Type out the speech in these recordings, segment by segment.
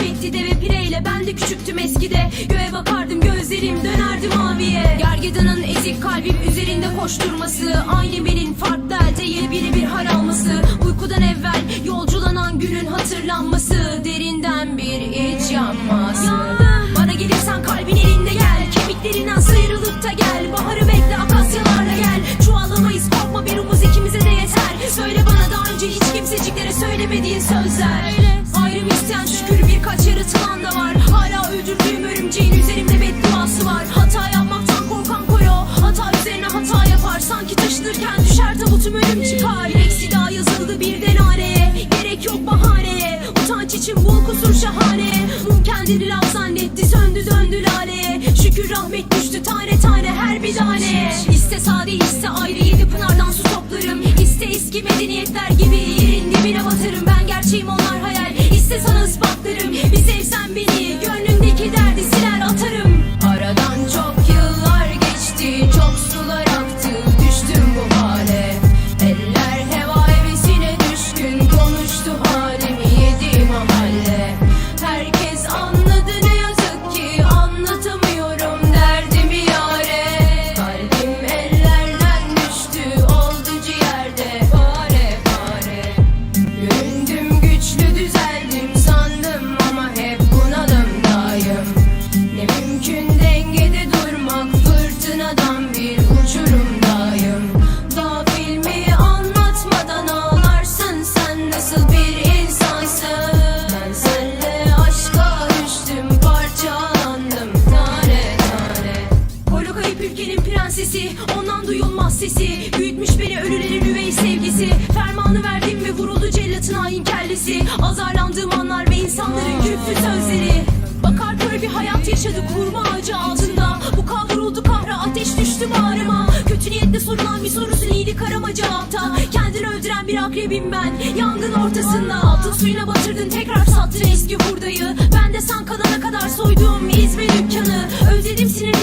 kaybetti deve pireyle Ben de küçüktüm eskide. Göğe bakardım gözlerim dönerdi maviye. Gergedanın ezik kalbim üzerinde koşturması Ailemin farklı elde yeni bir hal alması Uykudan evvel yolculanan günün hatırlanması Derinden bir iç yanması. Bana gelirsen kalbin elinde gel Kemiklerinden sıyrılıp da gel. Baharı bekle akasyalarla gel. Çuvallamayız korkma bir umuz ikimize de yeter. Söyle bana daha önce hiç kimseciklere söylemediğin sözler örümceğin üzerimde bedduası var. Hata yapmaktan korkan koyo. Hata üzerine hata yapar. Sanki taşınırken düşer tabutum ölüm çıkar. Bir eksi daha yazıldı birden haneye Gerek yok bahaneye. Utanç için bul kusur şahane. Mum kendini laf zannetti söndü döndü laleye. Şükür rahmet düştü tane tane her bir tane. İste sade iste ayrı yedi pınardan su toplarım. İste eski medeniyetler gibi. Yerin dibine batarım Ben gerçeğim onlar hayal. İste sana ispatlarım prensesi Ondan duyulmaz sesi. Büyütmüş beni ölülerin üvey sevgisi. Fermanı verdim ve vuruldu cellatın hain kellesi. Azarlandığım anlar ve insanların güçlü sözleri. Bakar kör bir hayat yaşadık hurma ağacı altında. Bu kavruldu kahra ateş düştü bağrıma Kötü niyetle sorulan bir sorusun iyilik arama cevapta? Kendini öldüren bir akrebim ben Yangın ortasında. Altın suyuna batırdın tekrar sattın eski hurdayı. Ben de sen kalana kadar soyduğum İzmir dükkanı. Özledim derdime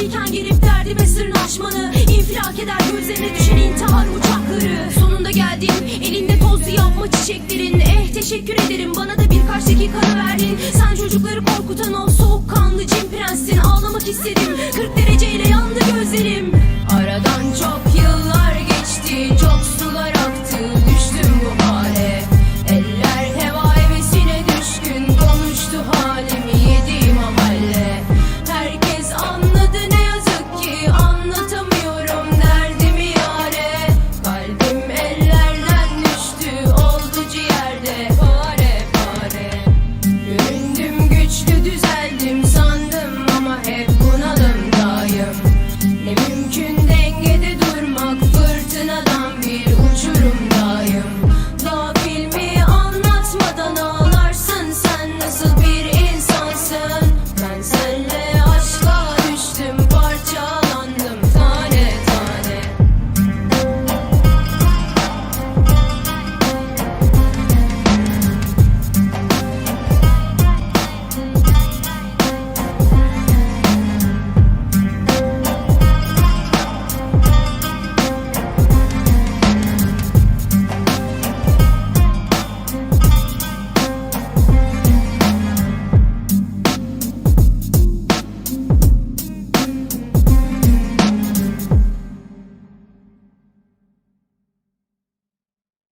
düşmanı infilak eder üzerine düşen intihar uçakları. Sonunda geldim elinde tozlu yapma çiçeklerin. Eh teşekkür ederim bana da birkaç dakika verdin. Sen çocukları korkutan o soğukkanlı cin prenssin Ağlamak istedim 40 dereceyle yandı gözlerim. Aradan çok